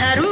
धरु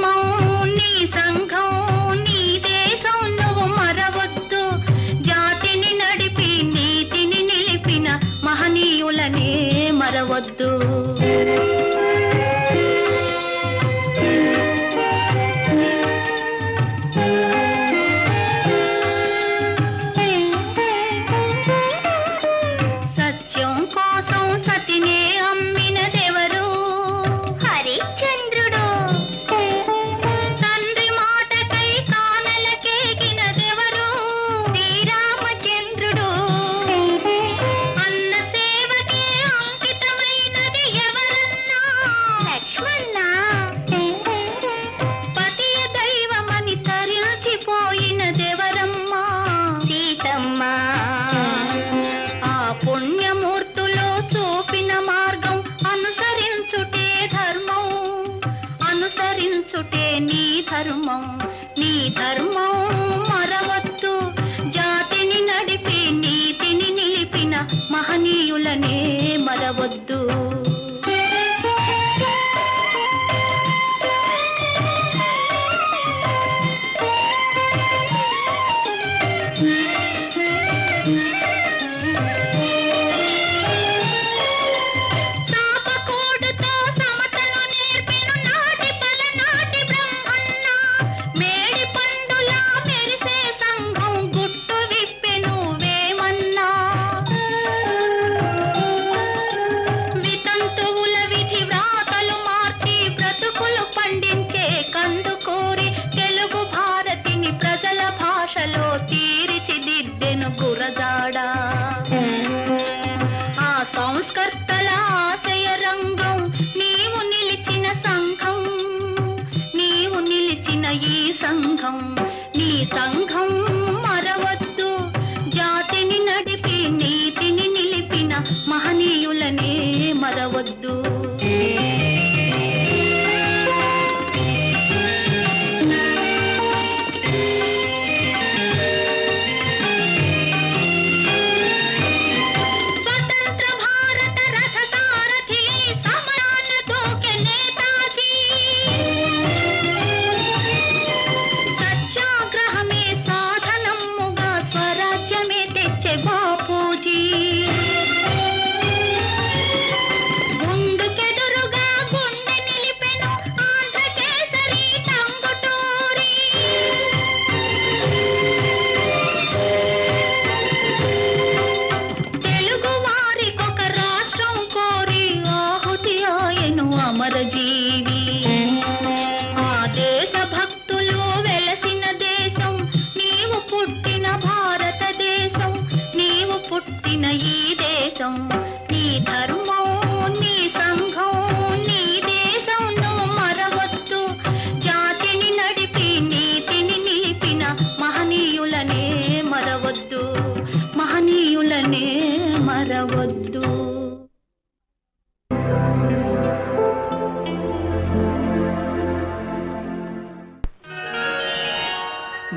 అనవద్దు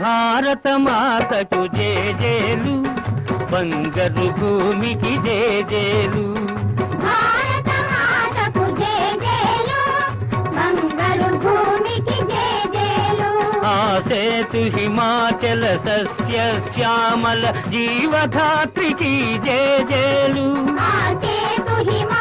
భారత మాతకు జే జేలు బంగారు భూమికి జే జేలు. సేతు హిమాచల సస్య శ్యామల జీవధాత్రికి జేజేలు హిమా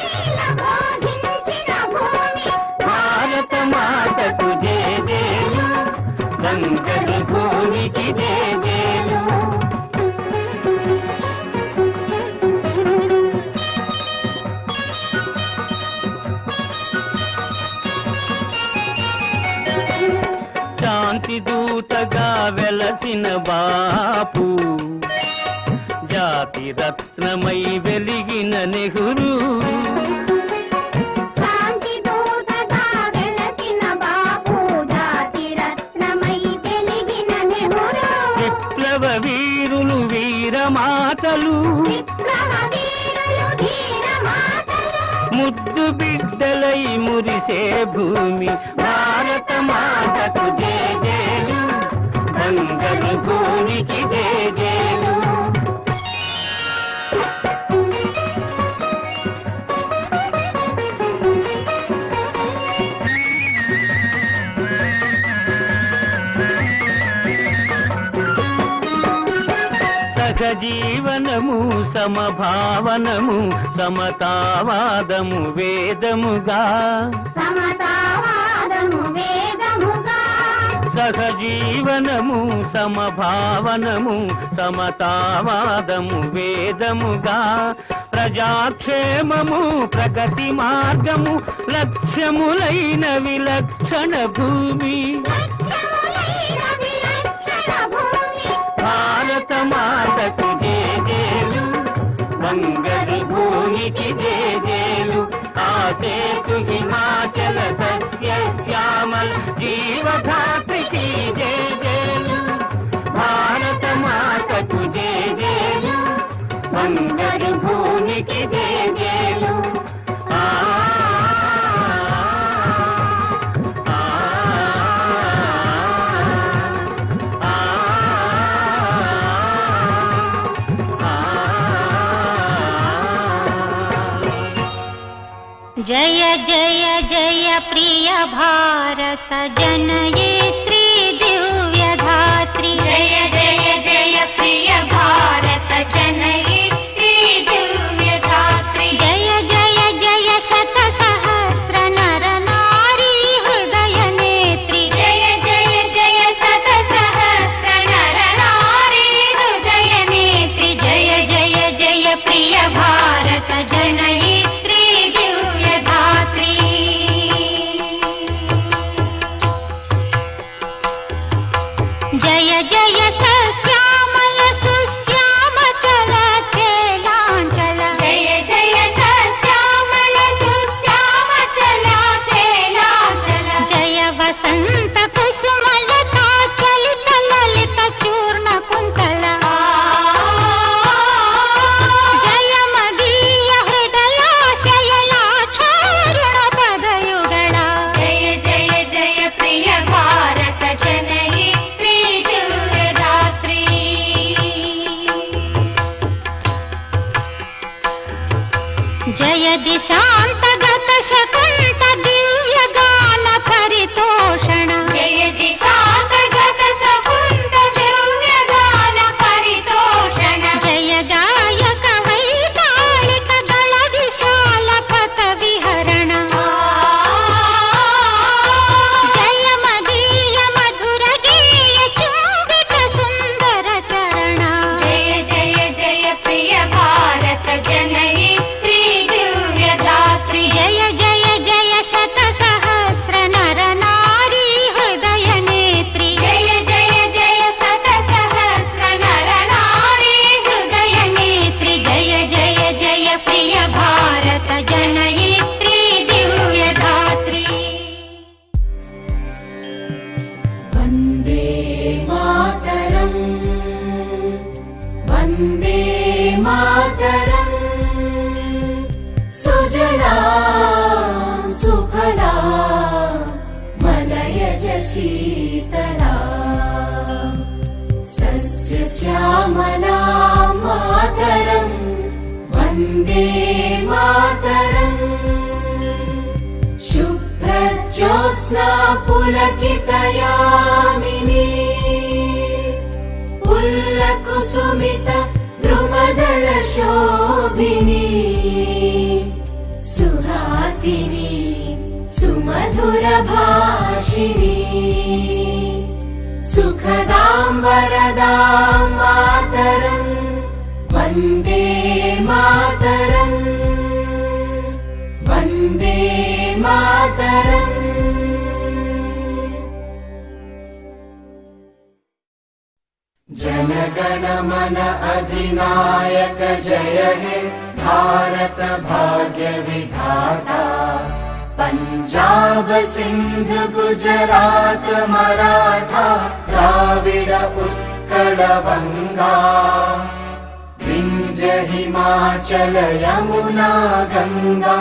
శాంతి దూతగా వెలసిన బాపు జాతి రత్నమై వెలిగిన నెహ్రూ. వీరులు వీరమాతలు. ముద్దు బిడ్డలై మురిసే భూమి భారత మాతకు జేజేలు బంగరు భూమికి జేజేలు సహజీవనము సమభావనము సమతావాదము వేదముగా. సమతావాదము వేదముగా. సహజీవనము సమభావనము సమతావాదము వేదముగా. ప్రజాక్షేమము ప్రగతి మార్గము లక్ష్యములైన విలక్షణ భూమి. భారత మాతకు జేజేలు బంగరు భూమికి జేజేలు కాసేతు హిమాచల సత్య శ్యామల జీవధాత్రికి జేజేలు భారత మాతకు జేజేలు బంగరు భూమికి జేజేలు जय जय जय प्रिय भारत जनयत्री दिव्य धात्री। जय जय जय प्रिय भारत जनय मातरम् सुजला सुफला मलयज शीतला सस्यश्यामला मातरम् वन्दे मातरम्। शुभ्रज्योत्स्ना पुलकितयामिनी पुल्लकुसुमित द्रुमदलशोभिनी सुहासिनी सुमधुरभाषिणी सुखदां वरदां मातरम् वन्दे मातरम् वन्दे मातरम् जनगणमन अधिनायक जय हे भारत भाग्य विधाता। पञ्जाब सिन्ध गुजरात मराठा द्राविड उत्कल वङ्गा विन्ध्य हिमाचल यमुना गङ्गा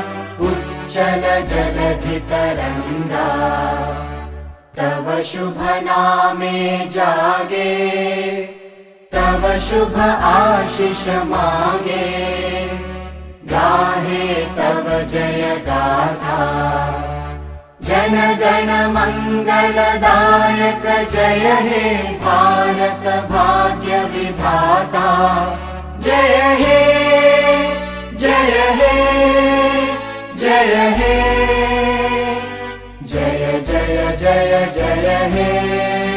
उच्चल जलधितरङ्गा तव शुभ नामे जागे तव शुभ आशिष मागे। गाहे तव जय जनगण मङ्गलदायक जय हे भारत भाग्य विधाता। जय हे जय हे जय हे। जय जय जय जय हे